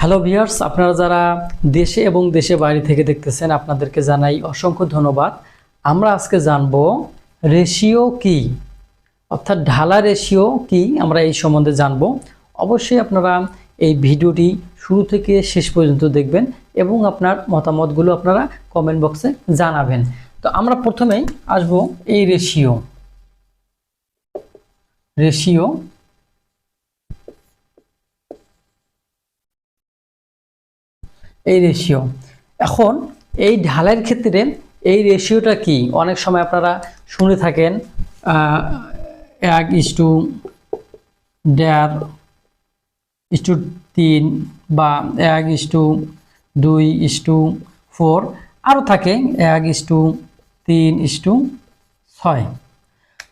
Hello viewers আপনারা যারা দেশে এবং দেশে বাইরে থেকে দেখতেছেন, আপনাদেরকে জানাই অসংখ্য ধন্যবাদ। আমরা আজকে জানব রেশিও কি? অর্থাৎ ঢালা রেশিও কি? আমরা এই সম্বন্ধে জানব। অবশ্যই আপনারা এই ভিডিওটি শুরু থেকে শেষ পর্যন্ত দেখবেন এবং আপনার মতামতগুলো আপনারা কমেন্ট বক্সে জানাবেন। তো আমরা প্রথমেই আসব এই রেশিও রেশিও এই রেশিও এখন এই ঢালের ক্ষেত্রে এই রেশিওটা কি? অনেক সময় আপনারা শুনে থাকেন এক ইস্টু দেড় ইস্টু তিন বা এক ইস্টু দুই ইস্টু ফোর আরও থাকে এক ইস্টু তিন ইস্টু ছয়।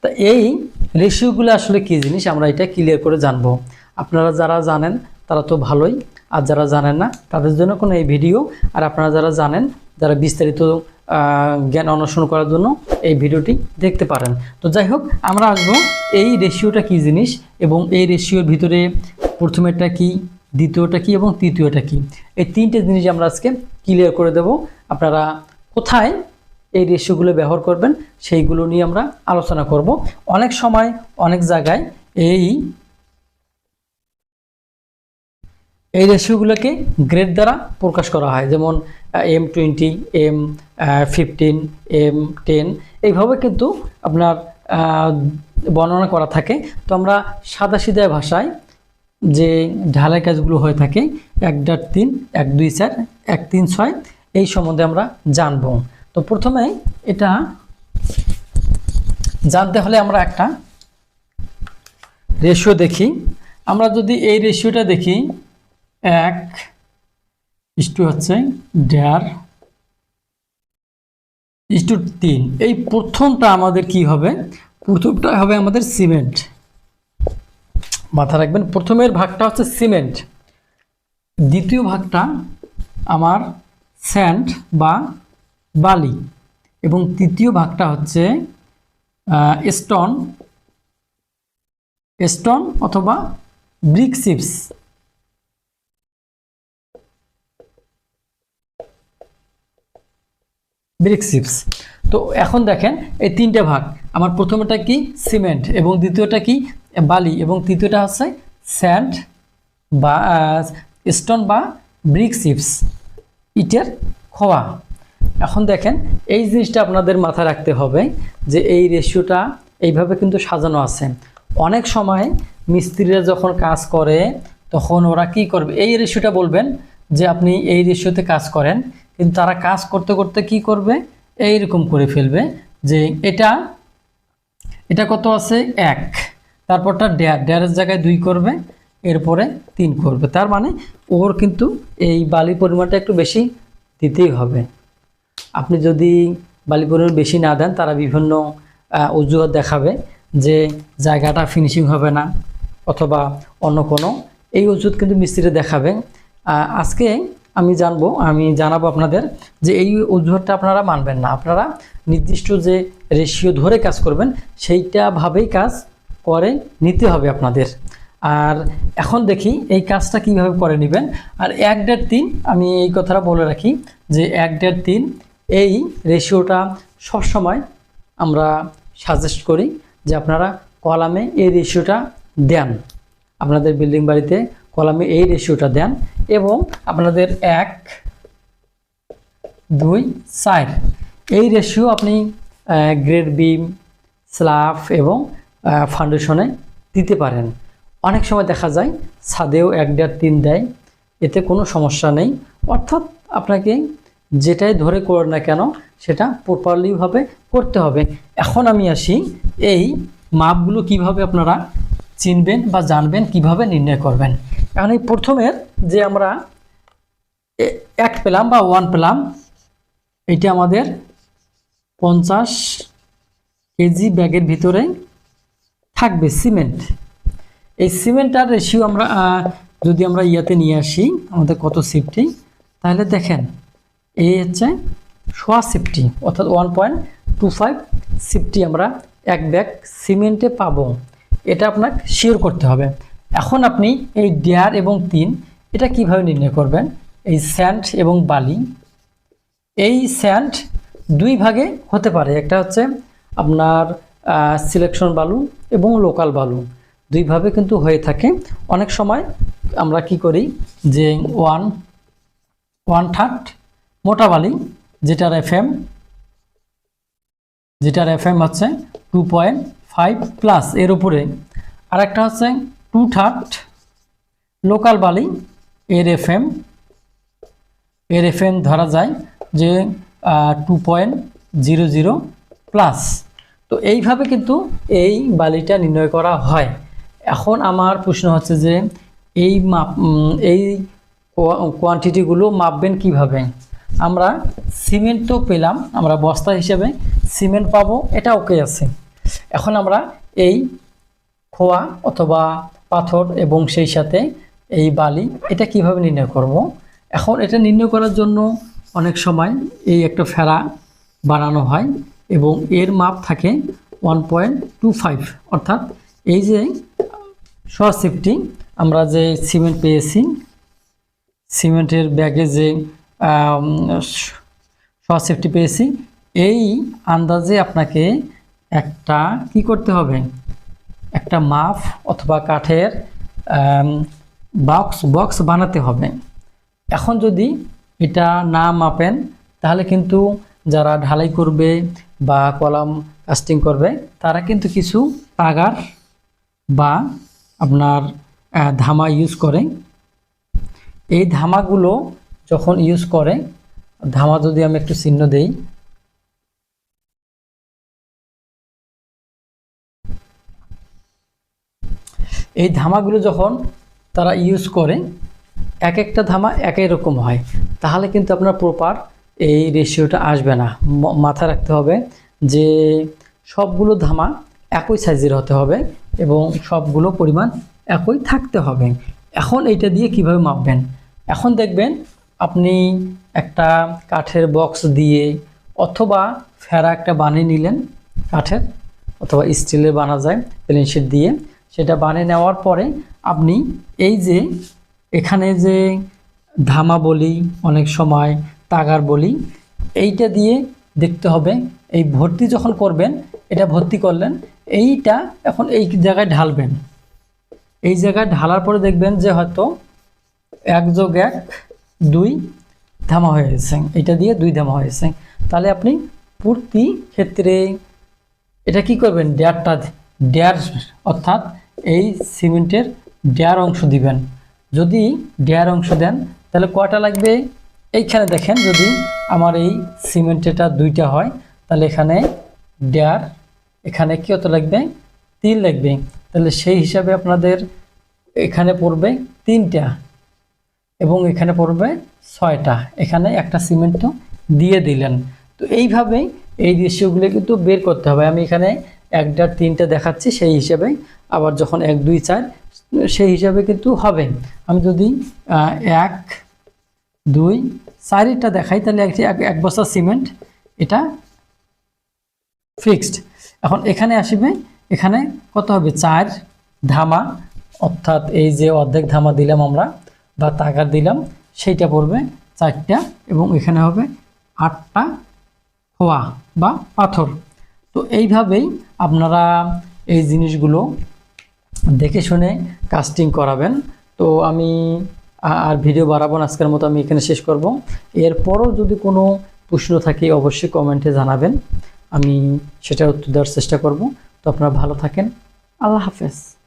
তা এই রেশিওগুলো আসলে কী জিনিস? আমরা এটা ক্লিয়ার করে জানব। আপনারা যারা জানেন তারা তো ভালোই। আর যারা জানেন না, তাদের জন্য কোনো এই ভিডিও। আর আপনারা যারা জানেন, যারা বিস্তারিত জ্ঞান অন্বেষণ করার জন্য এই ভিডিওটি দেখতে পারেন। তো যাই হোক, আমরা আসব এই রেশিওটা কী জিনিস এবং এই রেশিওর ভিতরে প্রথমেরটা কি, দ্বিতীয়টা কি এবং তৃতীয়টা কি। এই তিনটে জিনিস আমরা আজকে ক্লিয়ার করে দেব। আপনারা কোথায় এই রেশিওগুলো ব্যবহার করবেন, সেইগুলো নিয়ে আমরা আলোচনা করব। অনেক সময়, অনেক জায়গায় এই এই রেশিওগুলোকে গ্রেড দ্বারা প্রকাশ করা হয়, যেমন M twenty M fifteen M ten এইভাবে কিন্তু আপনার বর্ণনা করা থাকে। তো আমরা সাদা সিধা ভাষায় যে ঢালাই কাজগুলো হয়ে থাকে, এক ডাট তিন, এক দুই চার, এক তিন ছয়, এই সম্বন্ধে আমরা জানব। তো প্রথমে এটা জানতে হলে আমরা একটা রেশিও দেখি। আমরা যদি এই রেশিওটা দেখি এক ইস্টু হচ্ছে দেড় ইস্টু তিন। এই প্রথমটা আমাদের কি হবে? প্রথমটা হবে আমাদের সিমেন্ট। মাথা রাখবেন, প্রথমের ভাগটা হচ্ছে সিমেন্ট। দ্বিতীয় ভাগটা আমার স্যান্ড বা বালি। এবং তৃতীয় ভাগটা হচ্ছে স্টোন স্টোন অথবা ব্রিক চিপস। ব্রিক চিপস তো এখন দেখেন এই তিনটে ভাগ। আমার প্রথমটা কি? সিমেন্ট এবং দ্বিতীয়টা কি? বালি। এবং তৃতীয়টা হচ্ছে স্যান্ড বা স্টোন বা ব্রিক চিপস ইটের খোয়া। এখন দেখেন এই জিনিসটা আপনাদের মাথায় রাখতে হবে যে এই রেশিওটা এইভাবে কিন্তু সাজানো আছে। অনেক সময় মিস্ত্রিরা যখন কাজ করে, তখন ওরা কি করবে? এই রেশিওটা বলবেন যে আপনি এই রেশিওতে কাজ করেন। কিন্তু তারা কাজ করতে করতে কি করবে? এইরকম করে ফেলবে যে এটা এটা কত আছে? এক। তারপরটা ডেয়ার ডেয়ারের জায়গায় দুই করবে, এরপরে তিন করবে। তার মানে ওর কিন্তু এই বালি পরিমাণটা একটু বেশি দিতেই হবে। আপনি যদি বালি পরিমাণ বেশি না দেন, তারা বিভিন্ন অজুহাত দেখাবে যে জায়গাটা ফিনিশিং হবে না অথবা অন্য কোনো। এই অজুহাত কিন্তু মিস্ত্রি দেখাবে। আজকে আমি জানব, আমি জানাব আপনাদের যে এই অজুহাতটা আপনারা মানবেন না। আপনারা নির্দিষ্ট যে রেশিও ধরে কাজ করবেন, সেইটা ভাবেই কাজ করে নিতে হবে আপনাদের। আর এখন দেখি এই কাজটা কীভাবে করে নেবেন। আর এক দেড় তিন, আমি এই কথাটা বলে রাখি যে এক দেড় তিন, এই রেশিওটা সবসময় আমরা সাজেস্ট করি যে আপনারা কলামে এই রেশিওটা দেন। আপনাদের বিল্ডিং বাড়িতে কলামে এই রেশিওটা দেন এবং আপনাদের এক, দুই, চার। এই রেশিও আপনি গ্রেড বিম স্ল্যাব এবং ফাউন্ডেশনে দিতে পারেন। অনেক সময় দেখা যায় ছাদেও এক দেড় তিন দেয়, এতে কোনো সমস্যা নেই। অর্থাৎ আপনাকে যেটাই ধরে করেন না কেন, সেটা প্রপারলিভাবে করতে হবে। এখন আমি আসি এই মাপগুলো কীভাবে আপনারা চিনবেন বা জানবেন কীভাবে নির্ণয় করবেন। এখন এই প্রথমের যে আমরা এক পেলাম বা ওয়ান পেলাম, এটা আমাদের পঞ্চাশ কেজি ব্যাগের ভিতরে থাকবে সিমেন্ট। এই সিমেন্টার রেশিও আমরা যদি আমরা ইয়াতে নিয়ে আসি, আমাদের কত সিফটি? তাহলে দেখেন এই হচ্ছে সোয়া সিফটি, অর্থাৎ ওয়ান পয়েন্ট টু ফাইভ সিফটি আমরা এক ব্যাগ সিমেন্টে পাবো। এটা আপনাকে শিওর করতে হবে। এখন আপনি এই ডেয়ার এবং তিন, এটা কীভাবে নির্ণয় করবেন? এই স্যান্ড এবং বালি। এই স্যান্ড দুই ভাগে হতে পারে। একটা হচ্ছে আপনার সিলেকশন বালু এবং লোকাল বালু। দুইভাবে কিন্তু হয়ে থাকে। অনেক সময় আমরা কি করি যে ওয়ান ওয়ান থার্ড মোটা বালি, যেটার এফ এম যেটার এফ এম হচ্ছে টু পয়েন্ট ফাইভ প্লাস এর উপরে। আর একটা হচ্ছে টু থার্ড লোকাল বালি এর এফ এম এর এফ এম ধরা যায় যে two point zero zero plus তো এইভাবে কিন্তু এই বালিটা নির্ণয় করা হয়। এখন আমার প্রশ্ন হচ্ছে যে, এই মাপ এই কোয়ান্টিটিগুলো মাপবেন কীভাবে? আমরা সিমেন্ট তো পেলাম, আমরা বস্তা হিসেবে সিমেন্ট পাবো, এটা ওকে আছে। এখন আমরা এই খোয়া অথবা পাথর এবং সেই সাথে এই বালি, এটা কীভাবে নির্ণয় করব। এখন এটা নির্ণয় করার জন্য অনেক সময় এই একটা ফেরা বানানো হয় এবং এর মাপ থাকে ওয়ান পয়েন্ট টু ফাইভ অর্থাৎ এই যে সেফটি, আমরা যে সিমেন্ট পেয়েছি, সিমেন্টের ব্যাগে যে সেফটি পেয়েছি, এই আন্দাজে আপনাকে একটা কি করতে হবে? একটা মাপ অথবা কাঠের বক্স বক্স বানাতে হবে। এখন যদি এটা না মাপেন, তাহলে কিন্তু যারা ঢালাই করবে বা কলাম কাস্টিং করবে, তারা কিন্তু কিছু তাগার বা আপনার ধামা ইউজ করে। এই ধামাগুলো যখন ইউজ করে, ধামা যদি আমি একটু চিহ্ন দেই এই ধামাগুলো যখন তারা ইউজ করে, এক একটা ধামা একই রকম হয়। তাহলে কিন্তু আপনার প্রপার এই রেশিওটা আসবে না। ম- মাথায় রাখতে হবে যে সবগুলো ধামা একই সাইজের হতে হবে এবং সবগুলো পরিমাণ একই থাকতে হবে। এখন এইটা দিয়ে কীভাবে মাপবেন? এখন দেখবেন আপনি একটা কাঠের বক্স দিয়ে অথবা ফেরা একটা বানিয়ে নিলেন কাঠের, অথবা স্টিলের বানা যায় প্লেন শিট দিয়ে। সেটা বানিয়ে নেওয়ার পরে আপনি এই যে এখানে যে ধামা বলি, অনেক সময় তাগার বলি, এইটা দিয়ে দেখতে হবে। এই ভর্তি যখন করবেন, এটা ভর্তি করলেন, এইটা এখন এই জায়গায় ঢালবেন। এই জায়গায় ঢালার পরে দেখবেন যে হয়তো এক যোগ এক দুই ধামা হয়ে গেছে। এটা দিয়ে দুই ধামা হয়েছে তাহলে আপনি প্রতি ক্ষেত্রে এটা কি করবেন? ডেয়ারটা ডেয়ার অর্থাৎ এই সিমেন্টের ডেয়ার অংশ দিবেন। যদি ডেয়ার অংশ দেন, তাহলে কয়টা লাগবে? এইখানে দেখেন যদি আমার এই সিমেন্টেটা দুইটা হয়, তাহলে এখানে ডেয়ার এখানে কি কত লাগবে? তিন লাগবে। তাহলে সেই হিসাবে আপনাদের এখানে পড়বে তিনটা এবং এখানে পড়বে ছয়টা। এখানে একটা সিমেন্ট দিয়ে দিলেন। তো এইভাবেই এই দৃশ্যগুলো কিন্তু বের করতে হবে। আমি এখানে একটা তিনটা দেখাচ্ছি, সেই হিসাবে। আবার যখন এক, দুই, চার, সেই হিসাবে কিন্তু হবে। আমি যদি এক, দুই, চারিটা দেখাই, তাহলে একটি এক বস্তা সিমেন্ট, এটা ফিক্সড। এখন এখানে আসবে, এখানে কত হবে? চার ধামা, অর্থাৎ এই যে অর্ধেক ধামা দিলাম আমরা, বা তাগার দিলাম, সেইটা পড়বে চারটা, এবং এখানে হবে আটটা খোয়া বা পাথর। তো এইভাবেই আপনারা এই জিনিসগুলো দেখে শুনে কাস্টিং করাবেন। তো আমি আর ভিডিও বাড়াবো না, আজকের মতো আমি এখানে শেষ করব। এরপরও যদি কোনো প্রশ্ন থাকে, অবশ্যই কমেন্টে জানাবেন। আমি সেটার উত্তর দেওয়ার চেষ্টা করব। তো আপনারা ভালো থাকেন। আল্লাহ হাফেজ।